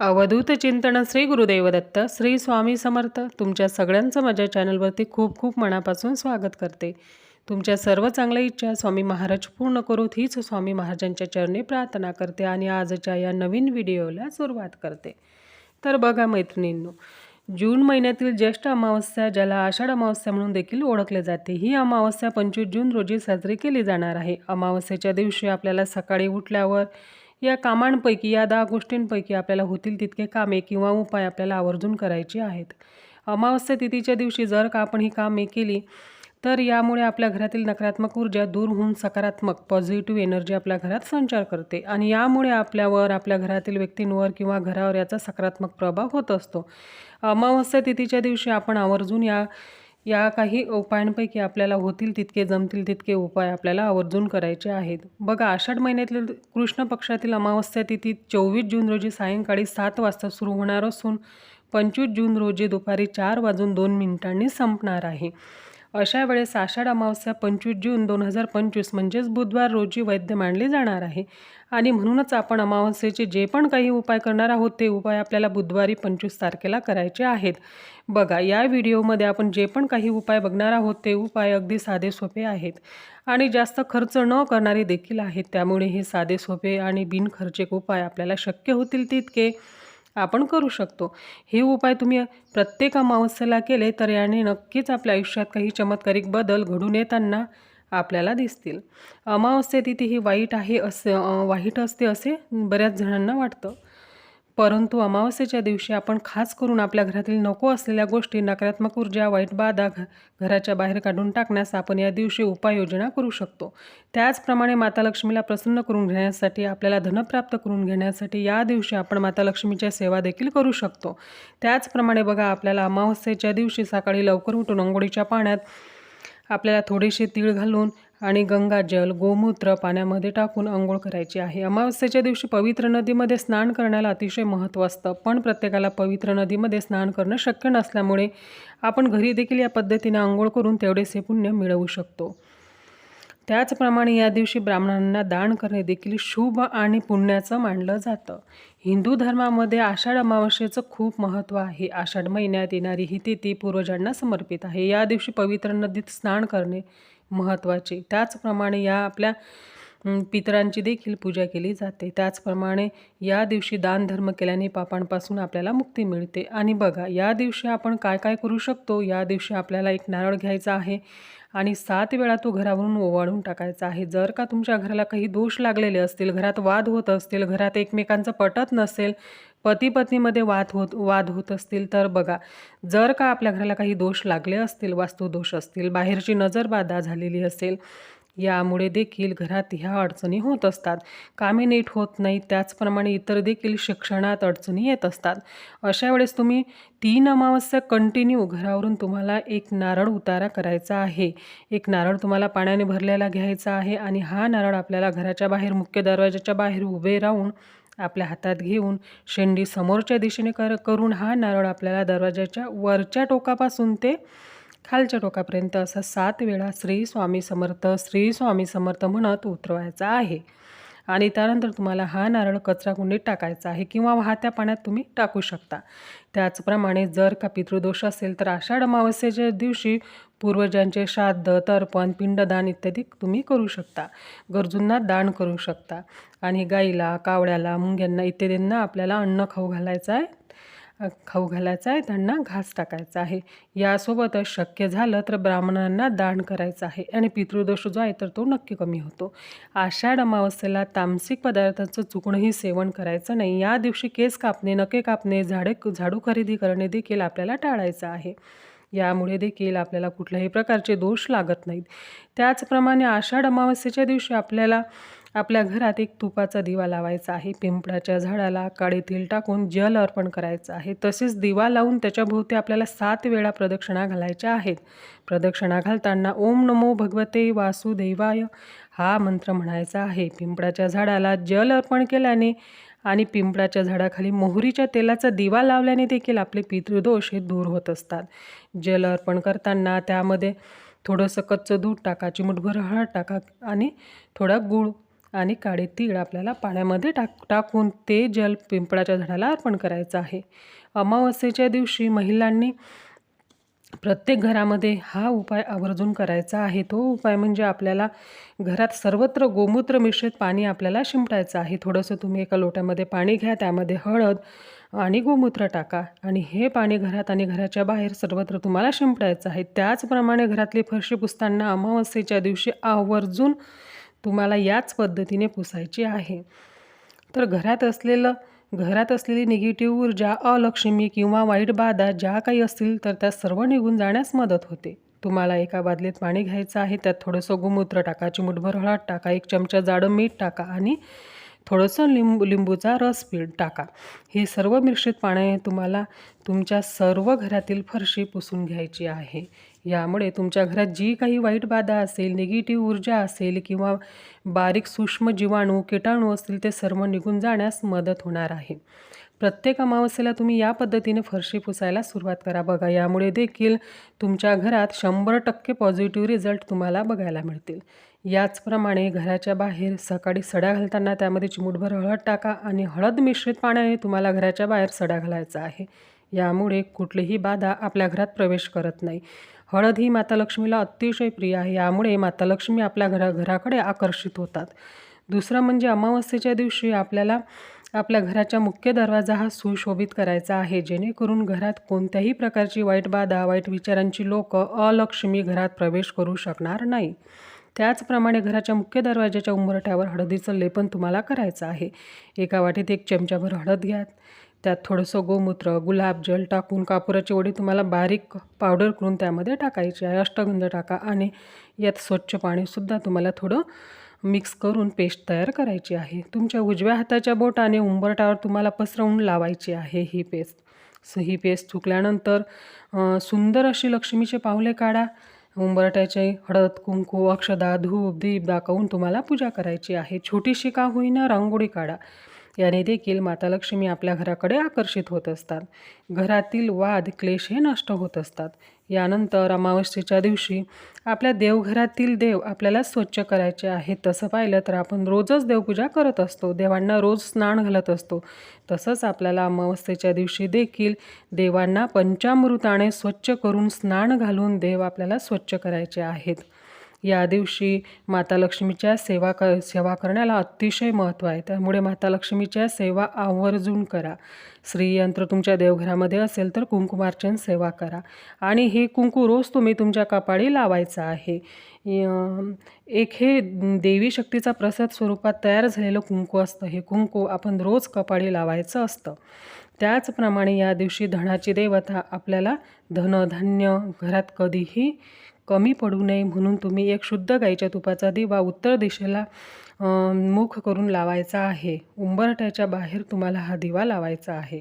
अवधूत चिंतन श्री गुरुदेव दत्त श्री स्वामी समर्थ तुमच्या सगळ्यांचं माझ्या चॅनलवरती खूप खूप मनापासून स्वागत करते. तुमच्या सर्व चांगल्या इच्छा स्वामी महाराज पूर्ण करोत हीच स्वामी महाराजांच्या चरणी प्रार्थना करते आणि आजच्या या नवीन व्हिडिओला सुरुवात करते. तर बघा मैत्रिणींनो जून महिन्यातील ज्येष्ठ अमावस्या ज्याला आषाढ अमावस्या म्हणून देखील ओळखले जाते ही अमावस्या पंचवीस जून रोजी साजरी केली जाणार आहे. अमावस्येच्या दिवशी आपल्याला सकाळी उठल्यावर या कामांपैकी या दहा गोष्टींपैकी आपल्याला होतील तितके कामे किंवा उपाय आपल्याला आवर्जून करायचे आहेत. अमावस्या तिथीच्या दिवशी जर का आपण ही कामे केली तर यामुळे आपल्या घरातील नकारात्मक ऊर्जा दूर होऊन सकारात्मक पॉझिटिव्ह एनर्जी आपल्या घरात संचार करते आणि यामुळे आपल्यावर आपल्या घरातील व्यक्तींवर किंवा घरावर याचा सकारात्मक प्रभाव होत असतो. अमावस्या तिथीच्या दिवशी आपण आवर्जून या या काही उपायांपैकी आपल्याला होतील तितके जमतील तितके उपाय आपल्याला आवर्जून करायचे आहेत. बघा आषाढ महिन्यातील कृष्ण पक्षातील अमावस्या तिथी चोवीस जून रोजी सायंकाळी सात वाजता सुरू होणार असून पंचवीस जून रोजी दुपारी चार वाजून दोन मिनिटांनी संपणार आहे. अशा वेळेस आषाढ अमावस्या पंचवीस जून दोन हजार पंचवीस म्हणजेच बुधवार रोजी वैद्य मानले जाणार आहे. आणि म्हणूनच आपण अमावस्येचे जे पण काही उपाय करणार आहोत ते उपाय आपल्याला बुधवारी पंचवीस तारखेला करायचे आहेत. बघा या व्हिडिओमध्ये आपण जे पण काही उपाय बघणार आहोत ते उपाय अगदी साधे सोपे आहेत. आणि जास्त खर्च न करणारे देखील आहेत. त्यामुळे हे साधे सोपे आणि बिनखर्चिक उपाय आपल्याला शक्य होतील तितके. आपण करू शकतो. हे उपाय तुम्ही प्रत्येक अमावस्येला केले तर याने नक्कीच आपल्या आयुष्यात काही चमत्कारिक बदल घडून येताना आपल्याला दिसतील. अमावस्या तिथे ही वाईट आहे असं वाईट असते असे बऱ्याच जणांना वाटतं. परंतु अमावस्येच्या दिवशी आपण खास करून आपल्या घरातील नको असलेल्या गोष्टी नकारात्मक ऊर्जा वाईट बाधा घ घराच्या बाहेर काढून टाकण्यास आपण या दिवशी उपाययोजना करू शकतो. त्याचप्रमाणे माता लक्ष्मीला प्रसन्न करून घेण्यासाठी आपल्याला धन प्राप्त करून घेण्यासाठी या दिवशी आपण माता लक्ष्मीच्या सेवा देखील करू शकतो. त्याचप्रमाणे बघा आपल्याला अमावस्येच्या दिवशी सकाळी लवकर उठून अंघोळीच्या पाण्यात आपल्याला थोडेसे तीळ घालून आणि गंगाजल गोमूत्र पाण्यामध्ये टाकून आंघोळ करायची आहे. अमावस्येच्या दिवशी पवित्र नदीमध्ये स्नान करण्याला अतिशय महत्त्व असतं. पण प्रत्येकाला पवित्र नदीमध्ये स्नान करणं शक्य नसल्यामुळे आपण घरी देखील या पद्धतीने आंघोळ करून तेवढेसे पुण्य मिळवू शकतो. त्याचप्रमाणे या दिवशी ब्राह्मणांना दान करणे देखील शुभ आणि पुण्याचं मानलं जातं. हिंदू धर्मामध्ये आषाढ अमावस्येचं खूप महत्त्व आहे. आषाढ महिन्यात येणारी ही तिथी पूर्वजांना समर्पित आहे. या दिवशी पवित्र नदीत स्नान करणे महत्त्वाचे. त्याचप्रमाणे या आपल्या पितरांची देखील पूजा केली जाते. त्याचप्रमाणे या दिवशी दानधर्म केल्याने पापांपासून आपल्याला मुक्ती मिळते. आणि बघा या दिवशी आपण काय काय करू शकतो? या दिवशी आपल्याला एक नारळ घ्यायचा आहे. आणि सात वेळा तो घरावरून ओवाळून टाकायचा आहे. जर का तुमच्या घराला काही दोष लागलेले असतील घरात वाद होत असतील घरात एकमेकांचं पटत नसेल पती पत्नीमध्ये वाद होत वाद होत असतील तर बघा जर का आपल्या घराला काही दोष लागले असतील वास्तुदोष असतील बाहेरची नजरबाधा झालेली असेल यामुळे देखील घरात ह्या अडचणी होत असतात. कामे नीट होत नाही त्याचप्रमाणे इतर देखील शिक्षणात अडचणी येत असतात. अशा वेळेस तुम्ही तीन अमावस्या कंटिन्यू घरावरून तुम्हाला एक नारळ उतारा करायचा आहे. एक नारळ तुम्हाला पाण्याने भरलेला घ्यायचा आहे आणि हा नारळ आपल्याला घराच्या बाहेर मुख्य दरवाजाच्या बाहेर उभे राहून आपल्या हातात घेऊन शेंडी समोरच्या दिशेने कर करून हा नारळ आपल्याला दरवाजाच्या वरच्या टोकापासून ते खालच्या टोकापर्यंत असा सात वेळा श्री स्वामी समर्थ श्री स्वामी समर्थ म्हणत उतरवायचा आहे. आणि त्यानंतर तुम्हाला हा नारळ कचरा कुंडीत टाकायचा आहे किंवा वाहत्या पाण्यात तुम्ही टाकू शकता. त्याचप्रमाणे जर का पितृदोष असेल तर आषाढ अमावस्येच्या दिवशी पूर्वजांचे श्राद्ध तर्पण पिंडदान इत्यादी तुम्ही करू शकता. गरजूंना दान करू शकता. आणि गाईला कावळ्याला मुंग्यांना इत्यादींना आपल्याला अन्न खाऊ घालायचं आहे. खाऊ घालायचा आहे त्यांना घास टाकायचा आहे. यासोबतच शक्य झालं तर ब्राह्मणांना दान करायचं आहे आणि पितृदोष जो आहे तर तो नक्की कमी होतो. आषाढ अमावस्येला तामसिक पदार्थांचं चुकणंही सेवन करायचं नाही. या दिवशी केस कापणे नके कापणे झाडे झाडू खरेदी करणे देखील आपल्याला टाळायचं आहे. यामुळे देखील आपल्याला कुठल्याही प्रकारचे दोष लागत नाहीत. त्याचप्रमाणे आषाढ अमावस्येच्या दिवशी आपल्याला आपल्या घरात एक तुपाचा दिवा लावायचा आहे. पिंपळाच्या झाडाला काळे तेल टाकून जल अर्पण करायचं आहे. तसेच दिवा लावून त्याच्याभोवती आपल्याला सात वेळा प्रदक्षिणा घालायच्या आहेत. प्रदक्षिणा घालताना ओम नमो भगवते वासुदेवाय हा मंत्र म्हणायचा आहे. पिंपळाच्या झाडाला जल अर्पण केल्याने आणि पिंपळाच्या झाडाखाली मोहरीच्या तेलाचा दिवा लावल्याने देखील आपले पितृदोष हे दूर होत असतात. जल अर्पण करताना त्यामध्ये थोडंसं कच्चं दूध टाका चिमुटभर हळद टाका आणि थोडा गूळ आणि काळे तीळ आपल्याला पाण्यामध्ये टाक टाकून ते जल पिंपळाच्या झाडाला अर्पण करायचं आहे. अमावस्येच्या दिवशी महिलांनी प्रत्येक घरामध्ये हा उपाय आवर्जून करायचा आहे. तो उपाय म्हणजे आपल्याला घरात सर्वत्र गोमूत्र मिश्रित पाणी आपल्याला शिंपडायचं आहे. थोडंसं तुम्ही एका लोट्यामध्ये पाणी घ्या त्यामध्ये हळद आणि गोमूत्र टाका आणि हे पाणी घरात आणि घराच्या बाहेर सर्वत्र तुम्हाला शिंपडायचं आहे. त्याचप्रमाणे घरातली फरशी पुसताना अमावस्येच्या दिवशी आवर्जून तुम्हाला याच पद्धतीने पुसायची आहे. तर घरात असलेलं घरात असलेली निगेटिव्ह ऊर्जा अलक्ष्मी किंवा वाईट बाधा ज्या काही असतील तर त्या सर्व निघून जाण्यास मदत होते. तुम्हाला एका बादलीत पाणी घ्यायचं आहे त्यात थोडंसं गोमूत्र टाका चिमूटभर हळद टाका एक चमचा जाडं मीठ टाका आणि थोडंसं लिंबू लिंबूचा रस पीठ टाका. हे सर्व मिश्रित पाण्याने तुम्हाला तुमच्या सर्व घरातील फरशी पुसून घ्यायची आहे. यामुळे तुमच्या घरात जी काही वाईट बाधा असेल निगेटिव्ह ऊर्जा असेल किंवा बारीक सूक्ष्म जीवाणू किटाणू असतील ते सर्व निघून जाण्यास मदत होणार आहे. प्रत्येक अमावस्येला तुम्ही या पद्धतीने फरशी पुसायला सुरुवात करा बघा. यामुळे देखील तुमच्या घरात शंभर टक्के पॉझिटिव्ह रिझल्ट तुम्हाला बघायला मिळतील. याचप्रमाणे घराच्या बाहेर सकाळी सडा घालताना त्यामध्ये चिमूटभर हळद टाका आणि हळद मिश्रित पाण्याने तुम्हाला घराच्या बाहेर सडा घालायचा आहे. यामुळे कुठलीही बाधा आपल्या घरात प्रवेश करत नाही. हळद ही माता लक्ष्मीला अतिशय प्रिय आहे. यामुळे माता लक्ष्मी आपल्या घरा घराकडे आकर्षित होतात. दुसरं म्हणजे अमावस्येच्या दिवशी आपल्याला आपल्या घराच्या मुख्य दरवाजा हा सुशोभित करायचा आहे. जेणेकरून घरात कोणत्याही प्रकारची वाईट बाधा वाईट विचारांची लोक अलक्ष्मी घरात प्रवेश करू शकणार नाही. त्याचप्रमाणे घराच्या मुख्य दरवाजाच्या उंबरठ्यावर हळदीचं लेपन तुम्हाला करायचं आहे. एका वाटीत एक चमचाभर हळद घ्या त्यात थोडंसं गोमूत्र गुलाबजल टाकून कापुराची वडी तुम्हाला बारीक पावडर करून त्यामध्ये टाकायची आहे. अष्टगंध टाका आणि यात स्वच्छ पाणीसुद्धा तुम्हाला थोडं मिक्स करून पेस्ट तयार करायची आहे. तुमच्या उजव्या हाताच्या बोटाने उंबरटावर तुम्हाला पसरवून लावायची आहे ही पेस्ट सो ही पेस्ट चुकल्यानंतर सुंदर अशी लक्ष्मीचे पावले काढा. उंबरट्याचे हळद कुंकू अक्षदा धूप दीप दाखवून तुम्हाला पूजा करायची आहे. छोटीशी का होईना रांगोळी काढा. याने देखील माता लक्ष्मी आपल्या घराकडे आकर्षित होत असतात. घरातील वाद क्लेश हे नष्ट होत असतात. यानंतर अमावस्येच्या दिवशी आपल्या देवघरातील देव आपल्याला स्वच्छ करायचे आहेत तसं पाहिलं तर आपण रोजच देवपूजा करत असतो. देवांना रोज स्नान घालत असतो. तसंच आपल्याला अमावस्येच्या दिवशी देखील देवांना पंचामृताने स्वच्छ करून स्नान घालून देव आपल्याला स्वच्छ करायचे आहेत. या दिवशी माता लक्ष्मीच्या सेवा क सेवा करण्याला अतिशय महत्त्व आहे. त्यामुळे माता लक्ष्मीच्या सेवा आवर्जून करा. श्रीयंत्र तुमच्या देवघरामध्ये असेल तर कुंकुमार्चन सेवा करा. आणि हे कुंकू रोज तुम्ही तुमच्या कपाळी लावायचं आहे. एक हे देवी शक्तीचा प्रसाद स्वरूपात तयार झालेलं कुंकू असतं. हे कुंकू आपण रोज कपाळी लावायचं असतं. त्याचप्रमाणे या दिवशी धनाची देवता आपल्याला धनधान्य घरात कधीही कमी पडू नये म्हणून तुम्ही एक शुद्ध गाईच्या तुपाचा दिवा उत्तर दिशेला मुख करून लावायचा आहे. उंबरट्याच्या बाहेर तुम्हाला हा दिवा लावायचा आहे.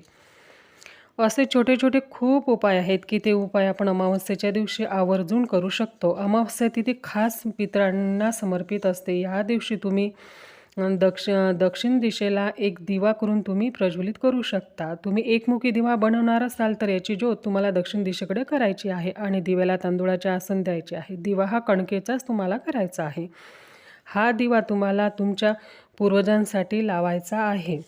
असे छोटे छोटे खूप उपाय आहेत की ते उपाय आपण अमावस्येच्या दिवशी आवर्जून करू शकतो. अमावस्या तिथे खास पितरांना समर्पित असते. या दिवशी तुम्ही दक्ष दक्षिण दिशेला एक दिवा करून तुम्ही प्रज्वलित करू शकता. तुम्ही एकमुखी दिवा बनवणार असाल तर याची ज्योत तुम्हाला दक्षिण दिशेकडे करायची आहे आणि दिव्याला तांदुळाचे आसन द्यायचे आहे. दिवा हा कणकेचाच तुम्हाला करायचा आहे. हा दिवा तुम्हाला तुमच्या पूर्वजांसाठी लावायचा आहे.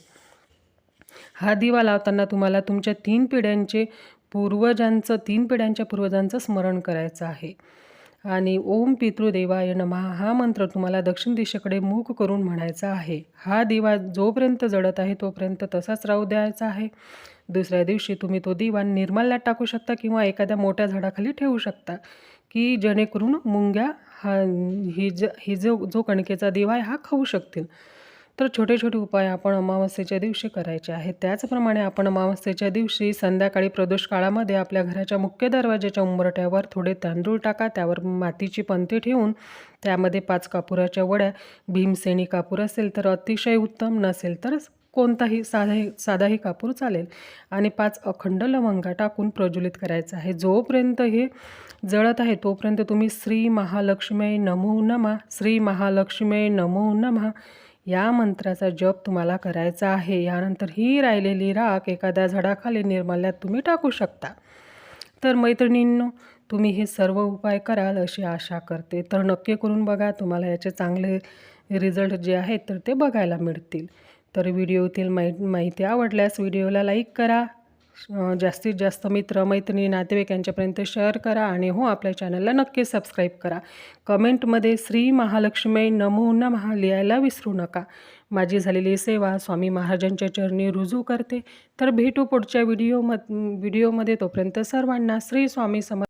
हा दिवा लावताना तुम्हाला तुमच्या तीन पिढ्यांचे पूर्वजांचं तीन पिढ्यांच्या पूर्वजांचं स्मरण करायचं आहे. आणि ओम पितृदेवाय नमः हा मंत्र तुम्हाला दक्षिण दिशेकडे मूक करून म्हणायचा आहे. हा दिवा जोपर्यंत जळत आहे तोपर्यंत तसाच राहू द्यायचा आहे. दुसऱ्या दिवशी तुम्ही तो दिवा निर्मल्यात टाकू शकता किंवा एखाद्या मोठ्या झाडाखाली ठेवू शकता की जेणेकरून मुंग्या हा ही ज ही जो जो कणकेचा दिवा आहे हा खाऊ शकतील. तर छोटे छोटे उपाय आपण अमावस्येच्या दिवशी करायचे आहेत. त्याचप्रमाणे आपण अमावस्येच्या दिवशी संध्याकाळी प्रदोष काळामध्ये आपल्या घराच्या मुख्य दरवाजाच्या उंबरट्यावर थोडे तांदूळ टाका त्यावर मातीची पंती ठेवून त्यामध्ये पाच कापुराच्या वड्या भीमसेनी कापूर असेल तर अतिशय उत्तम नसेल तर कोणताही साधाही साधाही कापूर चालेल. आणि पाच अखंड लवंगा टाकून प्रज्वलित करायचं आहे. जोपर्यंत हे जळत आहे तोपर्यंत तुम्ही श्री महालक्ष्मी नमो नमा श्री महालक्ष्मी नमो नमा या मंत्राचा जप तुम्हाला करायचा आहे. यानंतर ही राहिलेली राख एखाद्या झाडाखाली निर्माल्यात तुम्ही टाकू शकता. तर मैत्रिणींनो तुम्ही हे सर्व उपाय कराल अशी आशा करते. तर नक्की करून बघा तुम्हाला याचे चांगले रिझल्ट जे आहेत तर ते बघायला मिळतील. तर व्हिडिओतील माहि माहिती आवडल्यास व्हिडिओला लाईक करा. जास्तीत जास्त मित्र मैत्रिणी नातेवाईक यांच्यापर्यंत शेअर करा आणि हो आपल्या चॅनलला नक्की सबस्क्राईब करा. कमेंटमध्ये श्री महालक्ष्मी नमो नमः लिहायला विसरू नका. माझी झालेली सेवा स्वामी महाराजांच्या चरणी रुजू करते. तर भेटू पुढच्या व्हिडिओ व्हिडिओमध्ये तोपर्यंत सर्वांना श्री स्वामी समर्थ